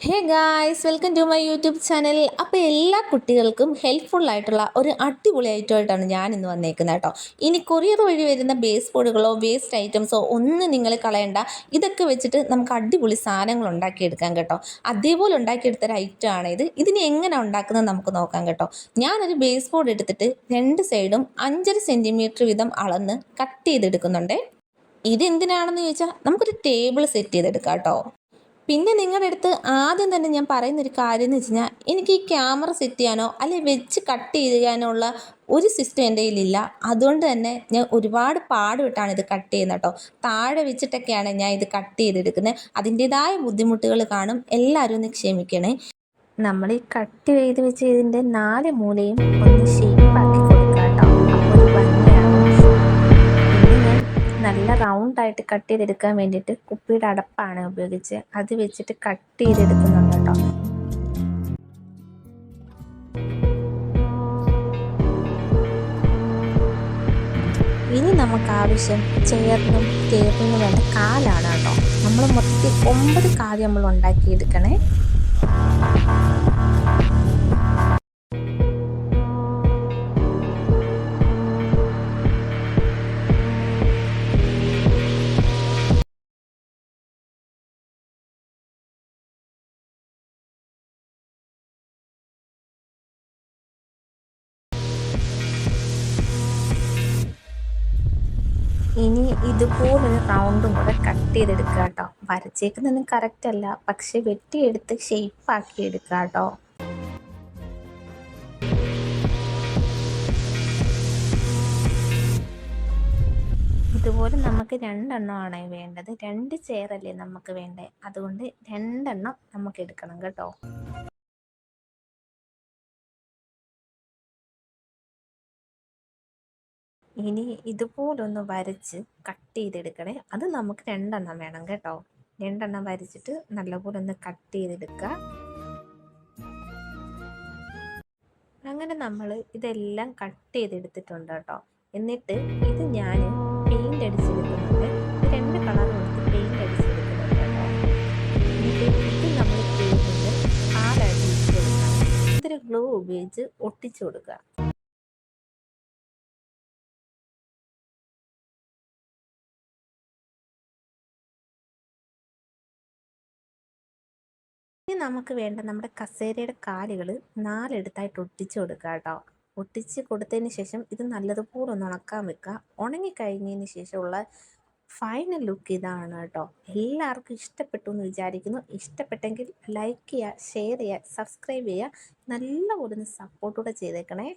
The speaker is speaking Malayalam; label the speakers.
Speaker 1: Hey guys welcome to my YouTube channel. അപ്പോൾ എല്ലാ കുട്ടികൾക്കും ഹെൽപ്ഫുൾ ആയിട്ടുള്ള ഒരു അടിപൊളി ഐറ്റമായിട്ടാണ് ഞാൻ ഇന്ന് വന്നേക്കുന്നത് കേട്ടോ. ഇനി കൊറിയർ വഴി വരുന്ന ബേസ് ബോർഡുകളോ വേസ്റ്റ് ഐറ്റംസോ ഒന്നും നിങ്ങൾ കളയണ്ട. ഇതൊക്കെ വെച്ചിട്ട് നമുക്ക് അടിപൊളി സാധനങ്ങൾ ഉണ്ടാക്കിയെടുക്കാം കേട്ടോ. അതേപോലെ ഉണ്ടാക്കിയെടുത്തൊരു ഐറ്റമാണ് ഇത്. ഇതിനെ എങ്ങനെ ഉണ്ടാക്കുന്നത് നമുക്ക് നോക്കാം കേട്ടോ. ഞാനൊരു ബേസ് ബോർഡ് എടുത്തിട്ട് രണ്ട് സൈഡും അഞ്ചര സെന്റിമീറ്റർ വീതം അളന്ന് കട്ട് ചെയ്തെടുക്കുന്നുണ്ട്. ഇതെന്തിനാണെന്ന് ചോദിച്ചാൽ നമുക്കൊരു ടേബിൾ സെറ്റ് ചെയ്തെടുക്കാം കേട്ടോ. പിന്നെ നിങ്ങളുടെ അടുത്ത് ആദ്യം തന്നെ ഞാൻ പറയുന്നൊരു കാര്യം എന്ന് വെച്ച് കഴിഞ്ഞാൽ എനിക്ക് ഈ ക്യാമറ സെറ്റ് ചെയ്യാനോ അല്ലെങ്കിൽ വെച്ച് കട്ട് ചെയ്യാനോ ഉള്ള ഒരു സിസ്റ്റം എന്റെ കയ്യിലില്ല. അതുകൊണ്ട് തന്നെ ഞാൻ ഒരുപാട് പാടുവിട്ടാണ് ഇത് കട്ട് ചെയ്യുന്നത് കേട്ടോ. താഴെ വെച്ചിട്ടൊക്കെയാണ് ഞാൻ ഇത് കട്ട് ചെയ്തെടുക്കുന്നത്. അതിന്റേതായ ബുദ്ധിമുട്ടുകൾ കാണും. എല്ലാവരും ഒന്ന് ക്ഷമിക്കണേ. നമ്മൾ ഈ കട്ട് ചെയ്ത് വെച്ച് ഇതിന്റെ നാല് മൂലയും ഒന്ന് ഷേപ്പാക്കി നല്ല റൗണ്ട് ആയിട്ട് കട്ട് ചെയ്തെടുക്കാൻ വേണ്ടിയിട്ട് കുപ്പിയുടെ അടപ്പാണ് ഉപയോഗിച്ച്. അത് വെച്ചിട്ട് കട്ട് ചെയ്തെടുക്കുന്നുണ്ട് കേട്ടോ. ഇനി നമുക്ക് ആവശ്യം ചെയറിനും ടേബിളിനും വേണ്ട കാലാണ് കേട്ടോ. നമ്മൾ മൊത്തത്തിൽ ഒമ്പത് കാൽ നമ്മൾ ഉണ്ടാക്കിയെടുക്കണേ. ഇനി ഇതുപോലൊരു റൗണ്ടും കൂടെ കട്ട് ചെയ്തെടുക്കുക കേട്ടോ. വരച്ചേക്കുന്നൊന്നും കറക്റ്റ് അല്ല. പക്ഷെ വെട്ടിയെടുത്ത് ഷേപ്പാക്കി എടുക്കുക കേട്ടോ. ഇതുപോലെ നമുക്ക് രണ്ടെണ്ണമാണ് വേണ്ടത്. രണ്ട് ചെയറല്ലേ നമുക്ക് വേണ്ടേ? അതുകൊണ്ട് രണ്ടെണ്ണം നമുക്ക് എടുക്കണം കേട്ടോ. ഇനി ഇതുപോലൊന്ന് വരച്ച് കട്ട് ചെയ്തെടുക്കണേ. അത് നമുക്ക് രണ്ടെണ്ണം വേണം കേട്ടോ. രണ്ടെണ്ണം വരച്ചിട്ട് നല്ലപോലെ ഒന്ന് കട്ട് ചെയ്തെടുക്കുക അങ്ങനെ നമ്മൾ ഇതെല്ലാം കട്ട് ചെയ്തെടുത്തിട്ടുണ്ട് കേട്ടോ. എന്നിട്ട് ഇത് ഞാൻ പെയിന്റ് അടിച്ചെടുക്കുന്നുണ്ട്. രണ്ട് കളർ കൊടുത്ത് പെയിന്റ് അടിച്ചെടുക്കുന്നുണ്ട് കേട്ടോ. ഇത് നമ്മൾ ഇട്ട് കൊടുക്കണം ഇതൊരു ഗ്ലൂ ഉപയോഗിച്ച് ഒട്ടിച്ചു കൊടുക്കുക. നമുക്ക് വേണ്ട നമ്മുടെ കസേരയുടെ കാലുകൾ നാലെടുത്തായിട്ട് ഒട്ടിച്ച് കൊടുക്കുക കേട്ടോ. ഒട്ടിച്ച് കൊടുത്തതിന് ശേഷം ഇത് നല്ലതുപോലെ ഒന്ന് ഉണക്കാൻ വെക്കുക. ഉണങ്ങിക്കഴിഞ്ഞതിന് ശേഷമുള്ള ഫൈനൽ ലുക്ക് ഇതാണ് കേട്ടോ. എല്ലാവർക്കും ഇഷ്ടപ്പെട്ടു എന്ന് വിചാരിക്കുന്നു. ഇഷ്ടപ്പെട്ടെങ്കിൽ ലൈക്ക് ചെയ്യുക ഷെയർ ചെയ്യുക സബ്സ്ക്രൈബ് ചെയ്യുക. നല്ലപോലെ ഒന്ന് സപ്പോർട്ടൂടെ ചെയ്തേക്കണേ.